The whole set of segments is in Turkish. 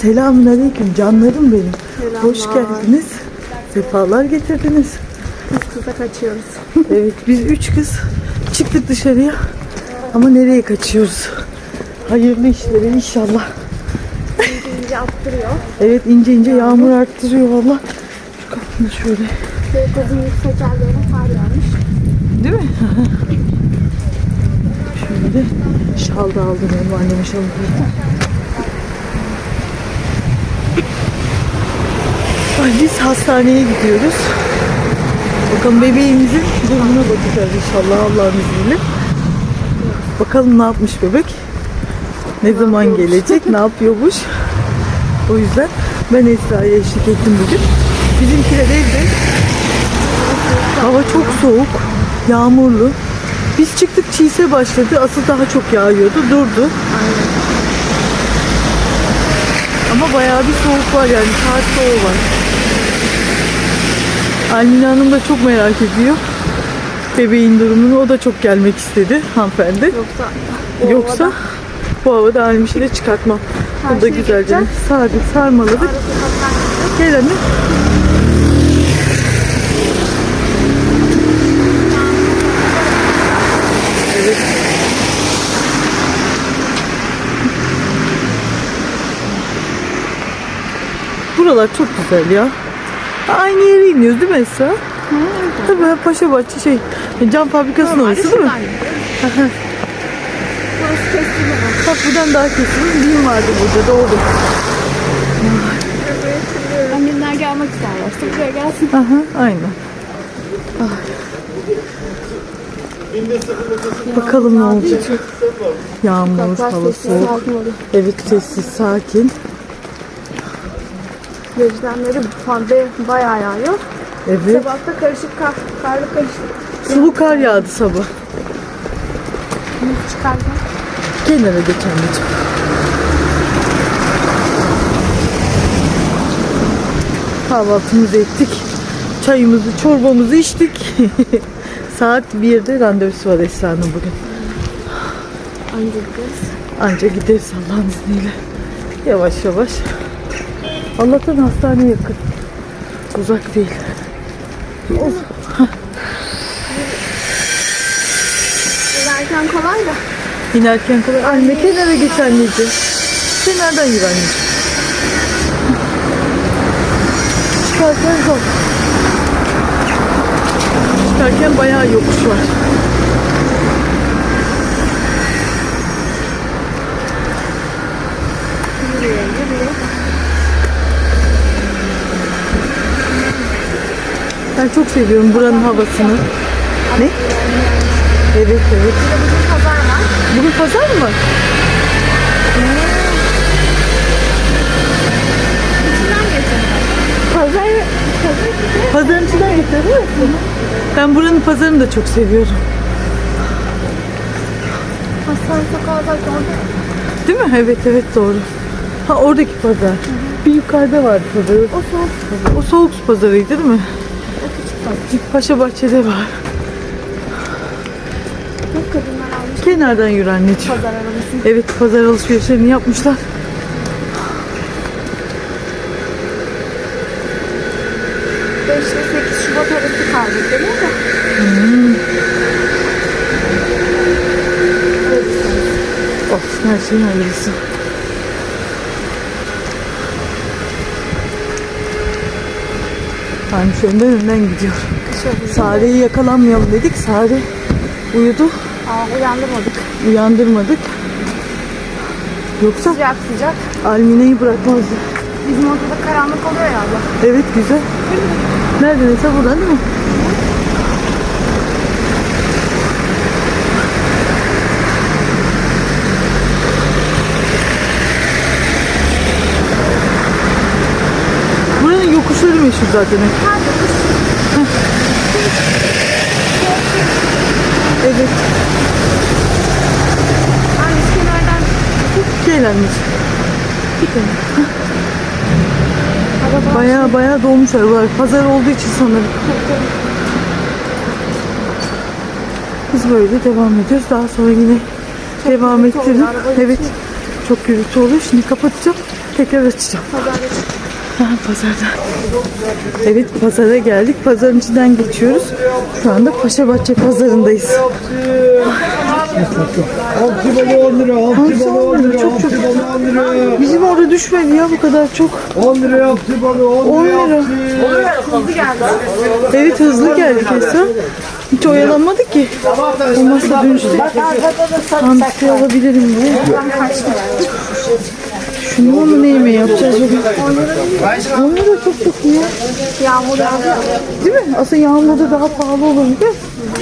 Selamünaleyküm canlarım benim. Hoş geldiniz. Sefalar getirdiniz. Biz kıza kaçıyoruz. Evet biz üç kız çıktık dışarıya. Ama nereye kaçıyoruz? Hayırlı işlere inşallah. İnce attırıyor. Evet ince ince yağmur arttırıyor valla. Şu kapını şöyle. Kızın yüksek yerlerine kar yağmış. Değil mi? şöyle şal da aldım benim anneme şal Ay, biz hastaneye gidiyoruz. Bakalım bebeğimizin durumuna bakacağız inşallah Allah'ın izniyle. Bakalım ne yapmış bebek? Ne zaman gelecek? Ne yapıyormuş? O yüzden ben Esra'ya eşlik ettim bugün. Bizimkiler evde. Hava çok soğuk, yağmurlu. Biz çıktık çiğse başladı. Asıl daha çok yağıyordu. Durdu. Ama bayağı bir soğuk var yani. Saat soğuğu var. Almina Hanım da çok merak ediyor. Bebeğin durumunu. O da çok gelmek istedi hanımefendi. Yoksa o Yoksa havada bu havada Almiş'i çıkartmam. Bu da güzelce sardık, sarmaladık. Gel anne. Buralar çok güzel ya. Aynı yere iniyoruz değil mi Esra? Tabii Paşa Bahçe şey cam fabrikasının orası değil mi? Burası kestirme bak. Bak buradan daha kesin. Bin vardı burada doğru. Annemler gelmek isterlerse buraya gelsin. Aha, aynen. Ay. Bakalım ne olacak. Yağmur, hava soğuk. Evet sessiz, sakin. Gözlemleri pembe bayağı yağıyor. Evet. Sabah da karışık kar, karlı karışık. Sulu kar yağdı sabah. Muz çıkarken. Kenara geç anneciğim. Kahvaltımızı ettik. Çayımızı, çorbamızı içtik. Saat 1'de randevusu var Esra'nın bugün. Anca gideceğiz. Anca gideriz Allah'ın izniyle. Yavaş yavaş. Allah'tan hastane yakın. Uzak değil. Giderken kolay da. İnerken kolay. Anne kenara geç anneciğim. Kenardan yürü anneciğim. Çıkarken zor. Çıkarken bayağı yokuş var. Ben çok seviyorum buranın havasını. Ne? Evet evet. Bugün pazar var. Bugün pazar mı? Pazar, pazar Pazarın içinden değil mi? Ben buranın pazarını da çok seviyorum. Hastane sokağı orada. Değil mi? Evet evet doğru. Ha oradaki pazar. Bir yukarıda vardı pazar. O soğuk O soğuk pazarıydı değil mi? Paşa Bahçe'de var. Çok kadınlar almış Kenardan yürü anneciğim. pazar arabasını. Evet pazar alışverişlerini yapmışlar. Beş ile 8 Şubat arası kaldı değil mi? Of her şeyin hayırlısı. Şu önden gidiyor. Sare'yi yakalanmayalım dedik. Sare uyudu. Aa, uyandırmadık. Uyandırmadık. Yoksa Sıcak sıcak. Almine'yi bırakmazdı. Bizim ortada karanlık oluyor ya abla. Evet güzel. Nereden ise buradan değil mi? Buranın yokuşları meşhur zaten. Evet. Anne kenardan araba Baya baya dolmuş arabalar. Pazar olduğu için sanırım. Biz böyle devam ediyoruz. Daha sonra yine devam oldu ettirelim. araba Evet. için. Çok gürültü oluyor. Şimdi kapatacağım. Tekrar açacağım. Ha, pazarda. Evet pazara geldik. Pazarın içinden geçiyoruz. Şu anda Paşabahçe pazarındayız. Hamsi balı 10 lira, Hamsi balı 10 10 lira, lira, çok çok. 10 lira. Bizim orada düşmedi ya bu kadar çok. 10 lira hamsi balı, 10 10 lira lira. hamsi. Evet hızlı geldik Esra. Hiç oyalanmadık ki. Olmazsa dönüşte hamsi alabilirim diye. Şunu mu ne yemeği yapacağız bugün? Onlar da çok çok iyi. Yağmur yağdı. Değil mi? Aslında yağmurda daha pahalı olurdu.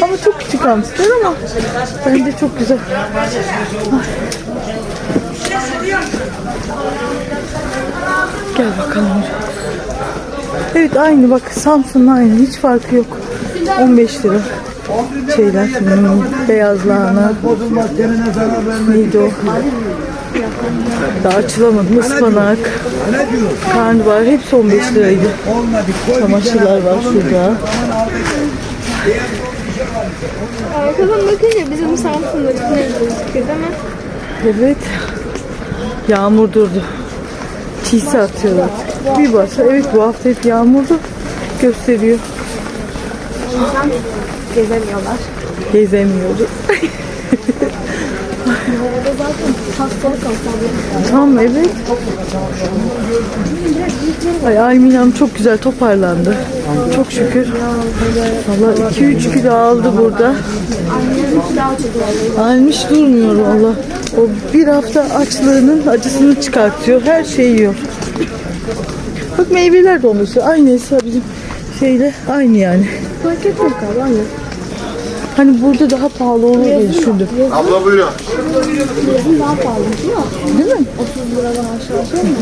Ama çok küçük hamsiler ama bence çok güzel. Gel bakalım. Evet aynı bak Samsun'un aynı hiç farkı yok. 15 lira şeyler hmm, beyaz lahana Bozulmaz, kendine zarar vermez. neydi o? Daha açılamadı. Ispanak, karnabahar hepsi 15 liraydı. Çamaşırlar var şurada. Arkadan bakınca bizim Samsun'daki ne gözüküyor değil mi? Evet. Yağmur durdu. Çiğsi atıyorlar. Bir başla. Evet bu hafta hep yağmurdu. Gösteriyor. Gezemiyorlar. Gezemiyoruz. Hastalık. Tam evet. Ay Almina'm çok güzel toparlandı. Çok şükür. Valla 2-3 kilo aldı burada. Almış durmuyor valla. O bir hafta açlığının acısını çıkartıyor. Her şeyi yiyor. Bak meyveler de olmuş. Aynı Esra bizim şeyle aynı yani. Fark etmez galiba anne. Hani burada daha pahalı olur diye düşündüm. Abla buyurun. Yazın daha pahalı değil mi? Değil mi? 30 liradan aşağı şey mi?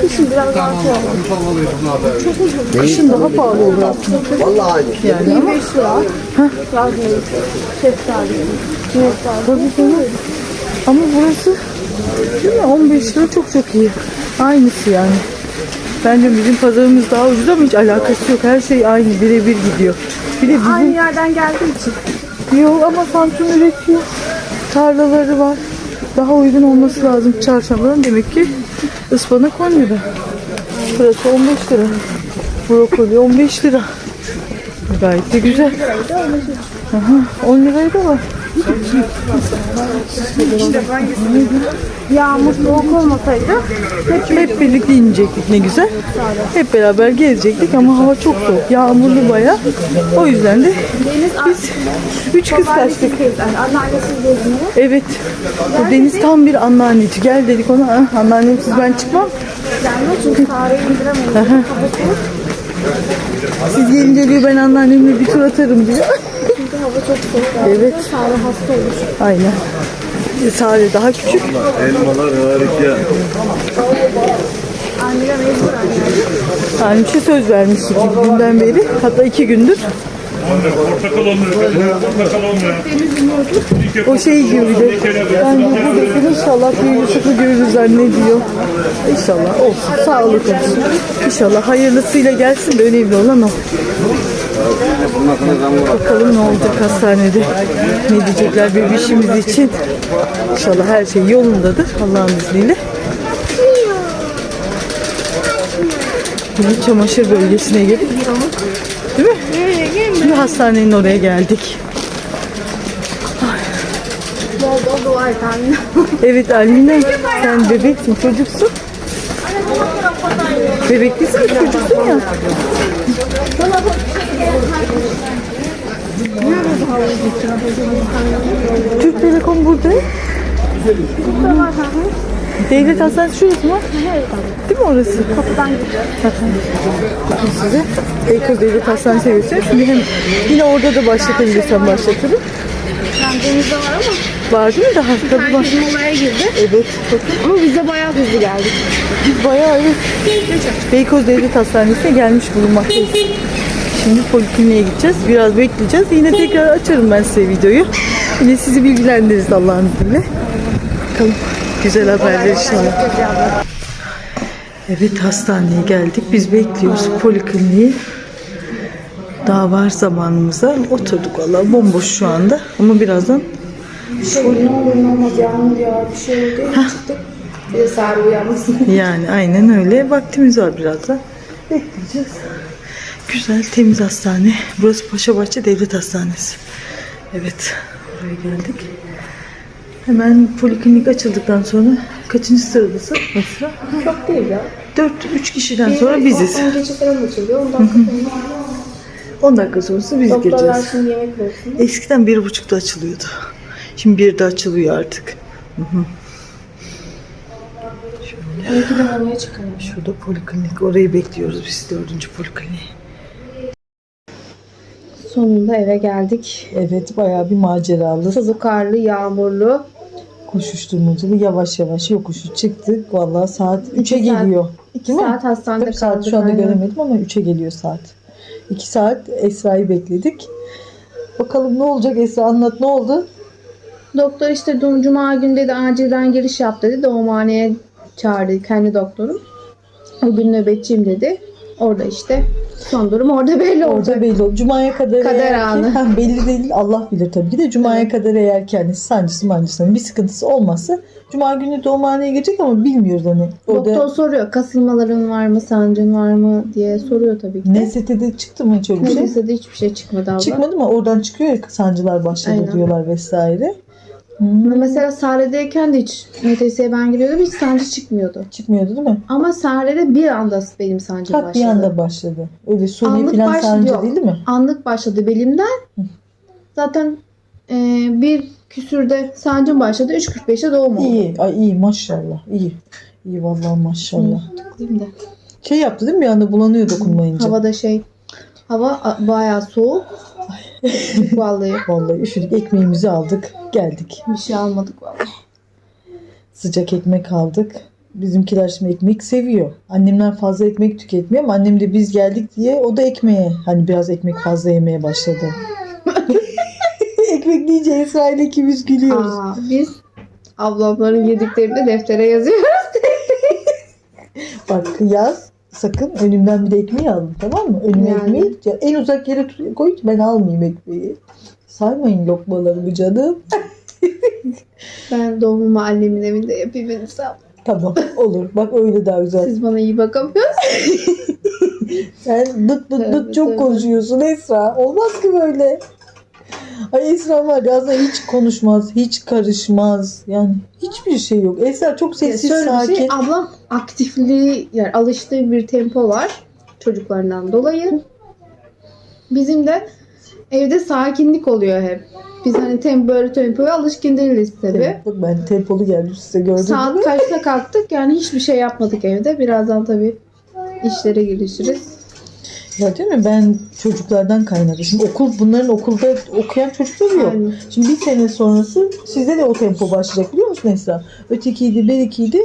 Kışın biraz daha pahalı. Kışın daha pahalı olur aslında. Vallahi aynı. Yani ama 25 lira. Yaz meyvesi. Şeftali. Çilekler. tabii tabii. Ama burası değil mi? 15 lira çok çok iyi. Aynısı yani. Bence bizim pazarımız daha ucuz ama hiç alakası yok. Her şey aynı birebir gidiyor. Bir de bizim Aynı yerden geldiği için. Yok ama Samsun üretiyor. Tarlaları var. Daha uygun olması lazım çarşambadan. Demek ki ıspanak 10 lira. Burası 15 lira. Brokoli 15 lira. Gayet de güzel. Aha, 10 liraya da var. Yağmur soğuk olmasaydı Hep, hep birlikte inecektik ne güzel. Hep beraber gezecektik ama hava çok soğuk. Yağmurlu baya. O yüzden de biz üç kız kaçtık. Evet. Bu Deniz tam bir anneanneci. Gel dedik ona. "Ah, Anneannemsiz ben çıkmam. Siz gelince diyor ben anneannemle bir tur atarım diyor. Çok soğuk. Evet. Sare hasta olur. Aynen. Sare daha küçük. Elmalar harika. Anneler mecbur anne. Yani bir şey söz vermiştik ilk günden beri. Hatta iki gündür. Portakal olmuyor. Portakal olmuyor. O şey diyor bir de. Ben de buradasın inşallah bir Yusuf'u görürüz zannediyor. İnşallah olsun. Sağlık olsun. İnşallah hayırlısıyla gelsin de önemli olan o. Bakalım ne olacak hastanede. Ne diyecekler bebişimiz için. İnşallah her şey yolundadır Allah'ın izniyle. Şimdi çamaşır bölgesine gelip Değil mi? Şimdi hastanenin oraya geldik. Evet Almina sen bebeksin çocuksun. Bebek değilsin çocuksun ya. Türk Telekom burada. Devlet Hastanesi şurası mı? Değil mi orası? Kapıdan gidiyor. Bakın size. Beykoz Devlet Hastanesi göstereyim. Şimdi hem yine orada da başlatabilirsem başlatırım. Yani denizde var ama Var değil mi daha? Tabii var. herkes molaya girdi. Evet. Bakın. Ama biz de bayağı hızlı geldik. Biz bayağı evet. Beykoz Devlet Hastanesi'ne gelmiş bulunmaktayız. Şimdi polikliniğe gideceğiz. Biraz bekleyeceğiz. Yine tekrar açarım ben size videoyu. Yine sizi bilgilendiririz Allah'ın izniyle. Bakalım güzel haberler inşallah. Evet hastaneye geldik. Biz bekliyoruz polikliniği. Daha var zamanımıza. Oturduk valla bomboş şu anda. Ama birazdan Şey, ne olur ne olmaz yağmur yağar bir şey oldu çıktık. Bir de uyanmasın. Yani aynen öyle. Vaktimiz var biraz da. Bekleyeceğiz. Güzel, temiz hastane. Burası Paşabahçe Devlet Hastanesi. Evet, buraya geldik. Hemen poliklinik açıldıktan sonra kaçıncı sıradasın Esra? Çok değil ya. 4 3 kişiden sonra biziz. 10 gece falan açılıyor. Ondan sonra 10 dakika sonrası biz doktorlar gireceğiz. şimdi yemek versin. Eskiden bir buçukta açılıyordu. Şimdi bir de açılıyor artık. 12'de havaya çıkalım. Şurada poliklinik. Orayı bekliyoruz biz dördüncü polikliniği. Sonunda eve geldik. Evet bayağı bir maceralı. Sızı karlı, yağmurlu. Koşuşturmacalı yavaş yavaş yokuşu çıktık. Vallahi saat 3'e saat- geliyor. 2 Değil mi? saat hastanede Tabii saat kaldık. şu anda aynen. göremedim ama 3'e geliyor saat. 2 saat Esra'yı bekledik. Bakalım ne olacak Esra anlat ne oldu? Doktor işte cuma günü dedi acilden giriş yap dedi. Doğumhaneye çağırdı kendi doktorum. O gün nöbetçiyim dedi. Orada işte son durum orada belli olacak. Orada belli oldu. Cuma'ya kadar Kader eğer ki- anı. Ha, belli değil Allah bilir tabii ki de Cuma'ya kadar eğer ki hani sancısı mancısı bir sıkıntısı olmazsa Cuma günü doğumhaneye gelecek ama bilmiyoruz hani. Orada Doktor soruyor kasılmaların var mı, sancın var mı diye soruyor tabii ki. de. NST'de çıktı mı hiç öyle bir şey? Neyse de hiçbir şey çıkmadı abla. Çıkmadı mı? Oradan çıkıyor ya sancılar başladı Aynen. diyorlar vesaire. Ama Mesela Sare'deyken de hiç NTS'ye ben giriyordum hiç sancı çıkmıyordu. Çıkmıyordu değil mi? Ama Sare'de bir anda benim sancım Tak başladı. bir anda başladı. Öyle suni Anlık falan başladı, sancı yok. değil mi? Anlık başladı belimden. Zaten e, bir küsürde sancım başladı. 3.45'te doğum oldu. İyi. Ay iyi maşallah. İyi. İyi vallahi maşallah. Tıklayayım da. Şey yaptı değil mi? Bir anda bulanıyor dokunmayınca. Havada şey hava a- bayağı soğuk. vallahi Vallahi üşüdük. Ekmeğimizi aldık. Geldik. bir şey almadık vallahi. Sıcak ekmek aldık. Bizimkiler şimdi ekmek seviyor. Annemler fazla ekmek tüketmiyor ama annem de biz geldik diye o da ekmeğe hani biraz ekmek fazla yemeye başladı. ekmek deyince Esra ile ikimiz gülüyoruz. Aa, biz ablamların yediklerini de deftere yazıyoruz. Bak yaz sakın önümden bir de ekmeği alın tamam mı? Önüme Yani. ekmeği en uzak yere koy ben almayayım ekmeği. Saymayın lokmalarımı canım. Ben doğumumu annemin evinde yapayım Enisam. Tamam olur. Bak öyle daha güzel. Siz bana iyi bakamıyorsunuz. Sen dıt dıt dıt çok konuşuyorsun Esra. Olmaz ki böyle. Ay Esra var ya aslında hiç konuşmaz, hiç karışmaz. Yani hiçbir şey yok. Esra çok sessiz, Şöyle bir sakin. şey, ablam aktifliği yani alıştığı bir tempo var çocuklarından dolayı. Bizim de evde sakinlik oluyor hep. Biz hani tem böyle tempoya alışkın değiliz tabii. Evet, bak ben tempolu geldim size gördün mü? Saat kaçta kalktık yani hiçbir şey yapmadık evde. Birazdan tabii işlere girişiriz. Ya değil mi? Ben çocuklardan kaynadı. Şimdi okul bunların okulda okuyan çocukları yok. Aynen. Şimdi bir sene sonrası sizde de o tempo başlayacak biliyor musun Esra? Ötekiydi, berikiydi.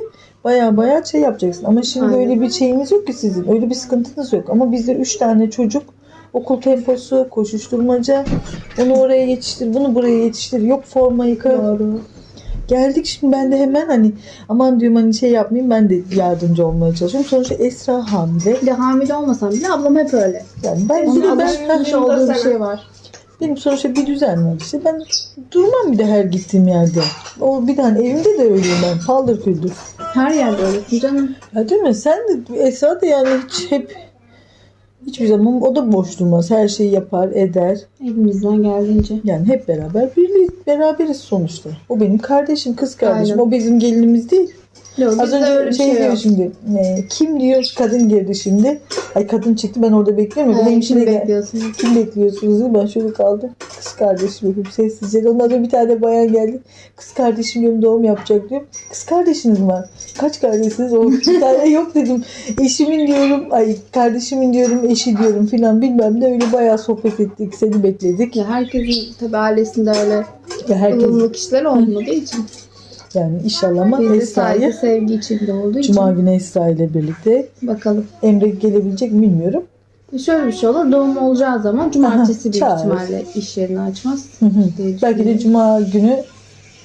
Baya baya şey yapacaksın. Ama şimdi Aynen. öyle bir şeyiniz yok ki sizin. Öyle bir sıkıntınız yok. Ama bizde üç tane çocuk okul temposu, koşuşturmaca. Onu oraya yetiştir, bunu buraya yetiştir. Yok forma yıka. Doğru. Geldik şimdi ben de hemen hani aman diyorum hani şey yapmayayım ben de yardımcı olmaya çalışıyorum. Sonuçta Esra hamile. Bir de hamile olmasam bile ablam hep öyle. Yani ben, Onun ben, alışmış olduğu bir şey var. benim sonuçta bir düzen var işte. Ben durmam bir de her gittiğim yerde. O bir tane evimde de öyleyim ben. Paldır küldür. Her yerde öylesin canım. Ya değil mi? Sen de Esra da yani hiç hep hiçbir zaman o da boş durmaz. Her şeyi yapar, eder. Elimizden geldiğince. Yani hep beraber birliğiz, beraberiz sonuçta. O benim kardeşim, kız kardeşim. Aynen. O bizim gelinimiz değil. Yok, Az önce öyle şey, şey diyor şimdi. e, kim diyor kadın girdi şimdi. Ay kadın çıktı ben orada Ee, hemşire kim gel- bekliyorsun? Kim bekliyorsunuz? diye Ben şöyle kaldım. Kız kardeşim yapıp sessizce. Ondan sonra bir tane bayan geldi. Kız kardeşim diyorum doğum yapacak diyor. Kız kardeşiniz var? Kaç kardeşsiniz? O bir tane yok dedim. Eşimin diyorum. Ay kardeşimin diyorum. Eşi diyorum filan bilmem de öyle bayağı sohbet ettik. Seni bekledik. Ya herkesin tabii ailesinde öyle Ya herkes ılımlı kişiler olmadığı için. Yani inşallah ama saygı, Esra'yı sevgi içinde olduğu Cuma için. günü Esra ile birlikte Bakalım. Emre gelebilecek mi bilmiyorum. Şöyle bir şey olur. Doğum olacağı zaman cumartesi büyük çağırırız. ihtimalle iş yerini açmaz. Hı hı. diye Belki de düşünüyorum. Cuma günü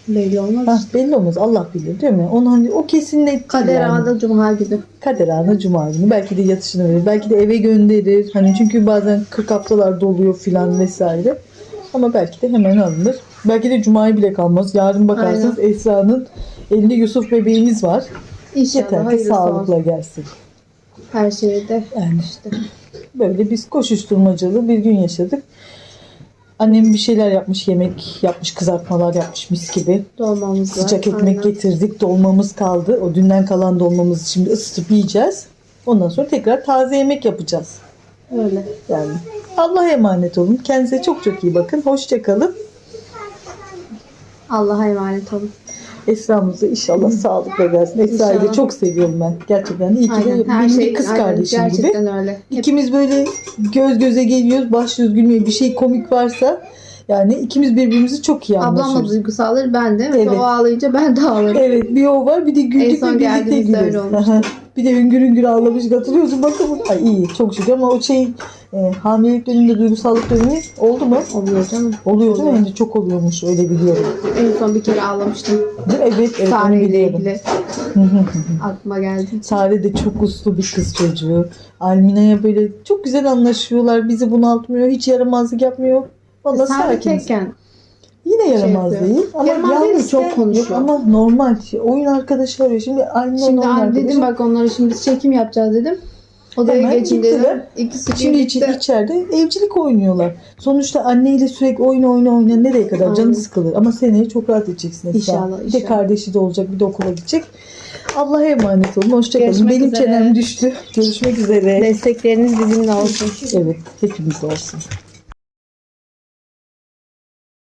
belli olmaz. ha, işte. belli olmaz. Allah bilir değil mi? Onu hani o kesin net değil Kader yani. ağda cuma günü. Kader anı cuma günü. Belki de yatışını verir. Belki de eve gönderir. Hani çünkü bazen 40 haftalar doluyor filan vesaire. Ama belki de hemen alınır. Belki de Cuma'ya bile kalmaz. Yarın bakarsınız Esra'nın elinde Yusuf bebeğimiz var. İnşallah Yeter ki hayırlısı sağlıkla olsun. gelsin. Her şeyde. Yani işte. böyle biz koşuşturmacalı bir gün yaşadık. Annem bir şeyler yapmış, yemek yapmış, kızartmalar yapmış mis gibi. Dolmamız var. Sıcak ekmek Aynen. getirdik, dolmamız kaldı. O dünden kalan dolmamızı şimdi ısıtıp yiyeceğiz. Ondan sonra tekrar taze yemek yapacağız. Öyle. Yani Allah'a emanet olun. Kendinize çok çok iyi bakın. Hoşça kalın. Allah'a emanet olun. Esra'mızı inşallah sağlıkla gelsin. Esra'yı da İnşallah. çok seviyorum ben. Gerçekten iyi ki de Aynen. Her benim şey bir kız aynen, kardeşim gibi. Gerçekten öyle. Hep İkimiz böyle göz göze geliyoruz, başlıyoruz gülmeye. Bir şey komik varsa yani ikimiz birbirimizi çok iyi Ablam da anlaşıyoruz. duygusaldır ben de. Mesela Evet. o ağlayınca ben de ağlarım. Evet bir o var bir de güldük En son mü birlikte geldiğimizde öyle olmuştu. Bir de hüngür hüngür ağlamış hatırlıyorsun bakın. Ay iyi çok şükür ama o şey e, hamilelik döneminde duygusallık dönemi oldu mu? Oluyor canım. Oluyor değil mi? Hem de çok oluyormuş öyle biliyorum. En son bir kere ağlamıştım. Evet evet onu Sare ile biliyorum. ilgili. Aklıma geldi. Sare de çok uslu bir kız çocuğu. Almina'ya böyle çok güzel anlaşıyorlar. Bizi bunaltmıyor. Hiç yaramazlık yapmıyor. Vallahi Sare sakiniz. kekken. Yine yaramaz şey değil. Ama Yaramaz değil yalnız çok sen- konuşuyor. Yok Ama normal. Şey, oyun arkadaşı arıyor. Şimdi Almina Şimdi anne arkadaşı. dedim bak onlara şimdi çekim yapacağız dedim. Odaya Hemen geçin dedim. İkisi Şimdi birlikte. içeride evcilik oynuyorlar. Sonuçta anneyle sürekli oyun oyna oyna nereye kadar Aynen. canı sıkılır. Ama seneye çok rahat edeceksin Esra. İnşallah, Bir de inşallah. kardeşi de olacak bir de okula gidecek. Allah'a emanet olun. Hoşçakalın. Benim üzere. çenem düştü. Görüşmek üzere. Destekleriniz bizimle olsun. Evet hepimiz olsun.